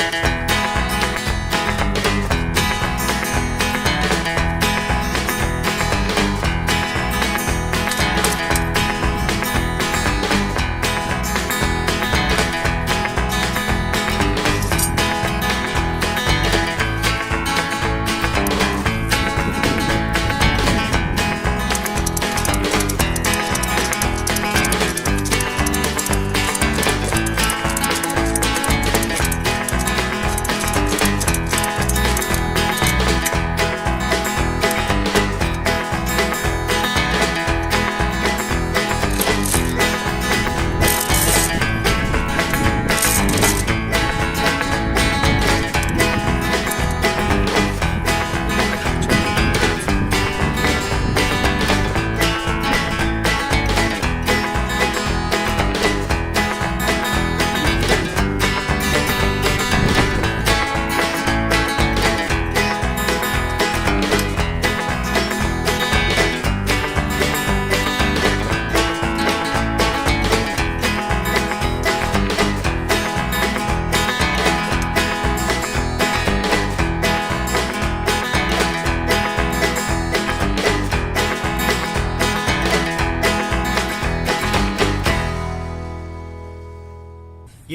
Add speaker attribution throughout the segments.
Speaker 1: Thank you.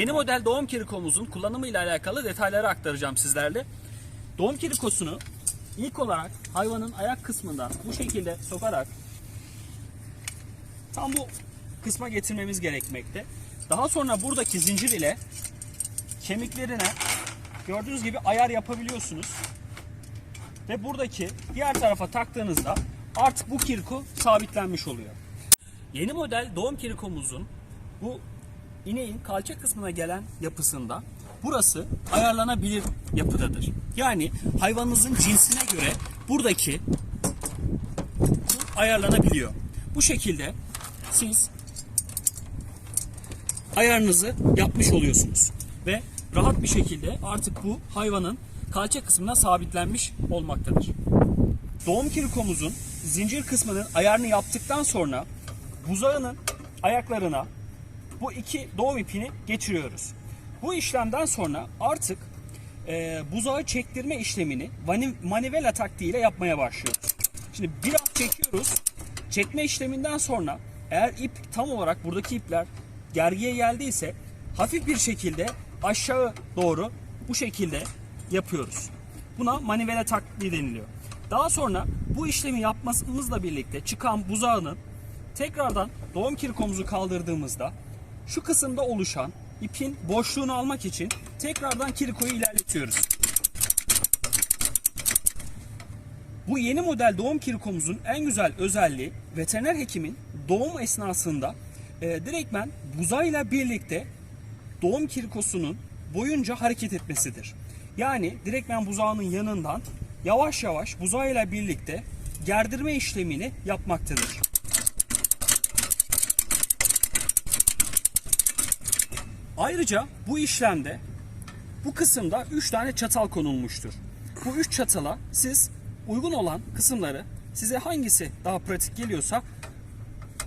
Speaker 1: Yeni model doğum kirikomuzun kullanımıyla alakalı detayları aktaracağım sizlerle. Doğum kirikosunu ilk olarak hayvanın ayak kısmından bu şekilde sokarak tam bu kısma getirmemiz gerekmekte. Daha sonra buradaki zincir ile kemiklerine gördüğünüz gibi ayar yapabiliyorsunuz. Ve buradaki diğer tarafa taktığınızda artık bu kirko sabitlenmiş oluyor. Yeni model doğum kirikomuzun bu ineğin kalça kısmına gelen yapısında burası ayarlanabilir yapıdadır. Yani hayvanınızın cinsine göre buradaki bu ayarlanabiliyor. Bu şekilde siz ayarınızı yapmış oluyorsunuz ve rahat bir şekilde artık bu hayvanın kalça kısmına sabitlenmiş olmaktadır. Doğum kirikomuzun zincir kısmının ayarını yaptıktan sonra buzağının ayaklarına bu iki doğum ipini geçiriyoruz. Bu işlemden sonra artık e, buzağı çektirme işlemini manivela taktiğiyle yapmaya başlıyoruz. Şimdi biraz çekiyoruz. Çekme işleminden sonra eğer ip tam olarak buradaki ipler gergiye geldiyse hafif bir şekilde aşağı doğru bu şekilde yapıyoruz. Buna manivela taktiği deniliyor. Daha sonra bu işlemi yapmamızla birlikte çıkan buzağının tekrardan doğum kirikomuzu kaldırdığımızda şu kısımda oluşan ipin boşluğunu almak için tekrardan kirikoyu ilerletiyoruz. Bu yeni model doğum kirikomuzun en güzel özelliği veteriner hekimin doğum esnasında e, direktmen buzağıyla birlikte doğum kirikosunun boyunca hareket etmesidir. Yani direktmen buzağının yanından yavaş yavaş buzağıyla birlikte gerdirme işlemini yapmaktadır. Ayrıca bu işlemde bu kısımda 3 tane çatal konulmuştur. Bu 3 çatala siz uygun olan kısımları size hangisi daha pratik geliyorsa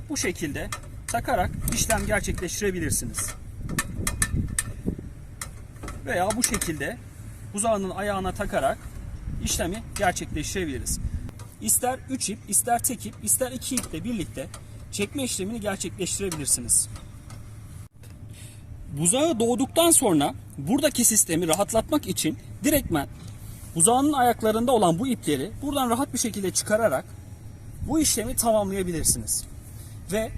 Speaker 1: bu şekilde takarak işlem gerçekleştirebilirsiniz. Veya bu şekilde buzağının ayağına takarak işlemi gerçekleştirebiliriz. İster 3 ip, ister tek ip, ister 2 iple birlikte çekme işlemini gerçekleştirebilirsiniz. Buzağı doğduktan sonra buradaki sistemi rahatlatmak için direktmen buzağının ayaklarında olan bu ipleri buradan rahat bir şekilde çıkararak bu işlemi tamamlayabilirsiniz. Ve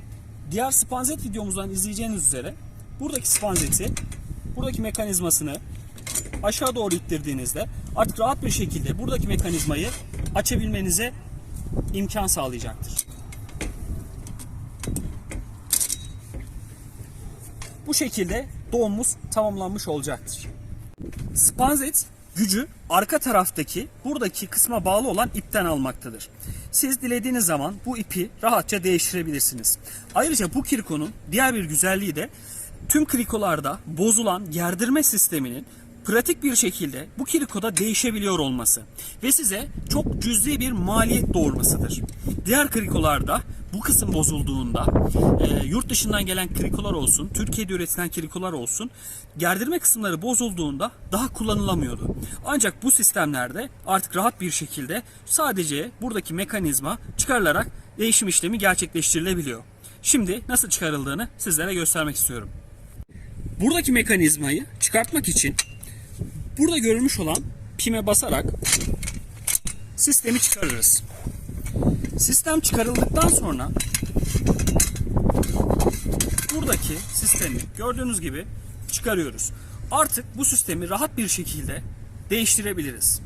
Speaker 1: diğer spanzet videomuzdan izleyeceğiniz üzere buradaki spanzeti buradaki mekanizmasını aşağı doğru ittirdiğinizde artık rahat bir şekilde buradaki mekanizmayı açabilmenize imkan sağlayacaktır. Bu şekilde doğumumuz tamamlanmış olacaktır. Spanzet gücü arka taraftaki buradaki kısma bağlı olan ipten almaktadır. Siz dilediğiniz zaman bu ipi rahatça değiştirebilirsiniz. Ayrıca bu krikonun diğer bir güzelliği de tüm krikolarda bozulan gerdirme sisteminin pratik bir şekilde bu krikoda değişebiliyor olması ve size çok cüzi bir maliyet doğurmasıdır. Diğer krikolarda bu kısım bozulduğunda e, yurt dışından gelen krikolar olsun, Türkiye'de üretilen krikolar olsun gerdirme kısımları bozulduğunda daha kullanılamıyordu. Ancak bu sistemlerde artık rahat bir şekilde sadece buradaki mekanizma çıkarılarak değişim işlemi gerçekleştirilebiliyor. Şimdi nasıl çıkarıldığını sizlere göstermek istiyorum. Buradaki mekanizmayı çıkartmak için burada görülmüş olan pime basarak sistemi çıkarırız. Sistem çıkarıldıktan sonra buradaki sistemi gördüğünüz gibi çıkarıyoruz. Artık bu sistemi rahat bir şekilde değiştirebiliriz.